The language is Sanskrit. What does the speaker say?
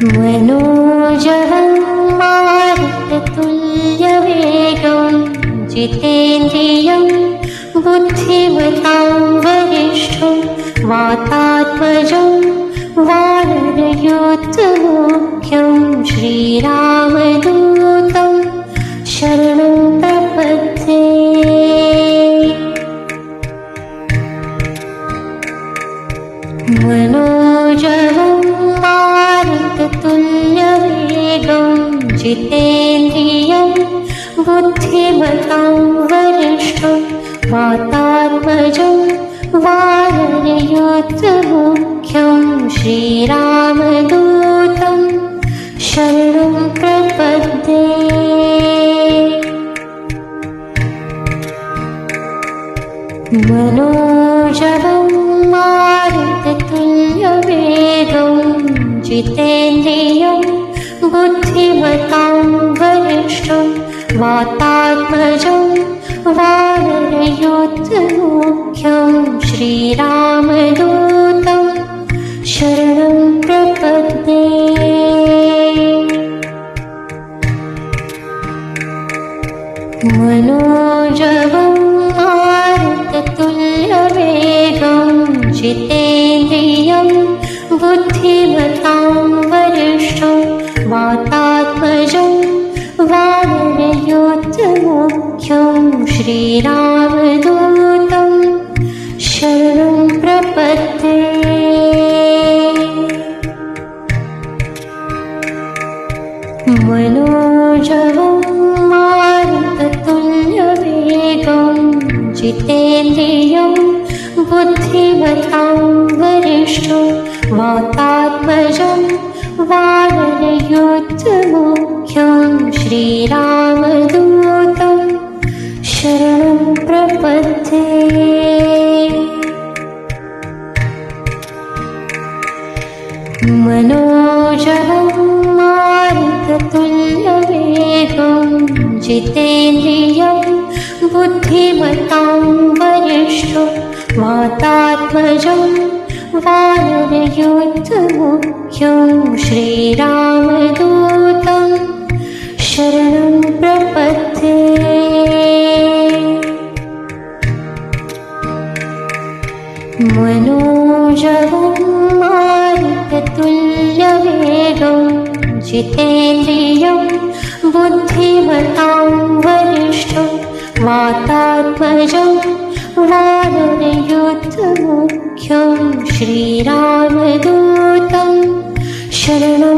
मनोजवं मारुततुल्यवेगं जितेन्द्रियं बुद्धिमतां वरिष्ठं वातात्मजं वानरयोत्तमोख्यं श्रीरामदूतं शरणं प्रपद्ये मनोजवं मारुततुल्यवेगं जितेन्द्रियं बुद्धिमतां वरिष्ठं वातात्मजं वानरयोत्तमुख्यं श्रीरामदूतं शरणं प्रपद्ये। मनोजवं जितेन्द्रियं बुद्धिमतां वरिष्ठं वातात्मजं वानरयोत्तमुख्यं श्रीरामदूतं शरणं प्रपद्ये। मनोजवं मारुततुल्यवेगं जितेन्द्रियं बुद्धिमतां श्रीरामदूतं शरणं प्रपद्ये। मनोजवं मारुततुल्यवेगं जितेन्द्रियं बुद्धिमतां वरिष्ठं वातात्मजं वानरयोत्तमुख्यं श्रीरामदूतं शरणं प्रपद्ये मनोजवं मारुततुल्यवेगं जितेन्द्रियं बुद्धिमतां वरिष्ठं मातात्मजं वानरयोत्तमुख्यं श्रीरामदूतं मनोजवं मारुततुल्यवेगं जितेन्द्रियं बुद्धिमतां वरिष्ठं वातात्मजं वानरयोत्तमुख्यं श्रीरामदूतं शरणं प्रपद्ये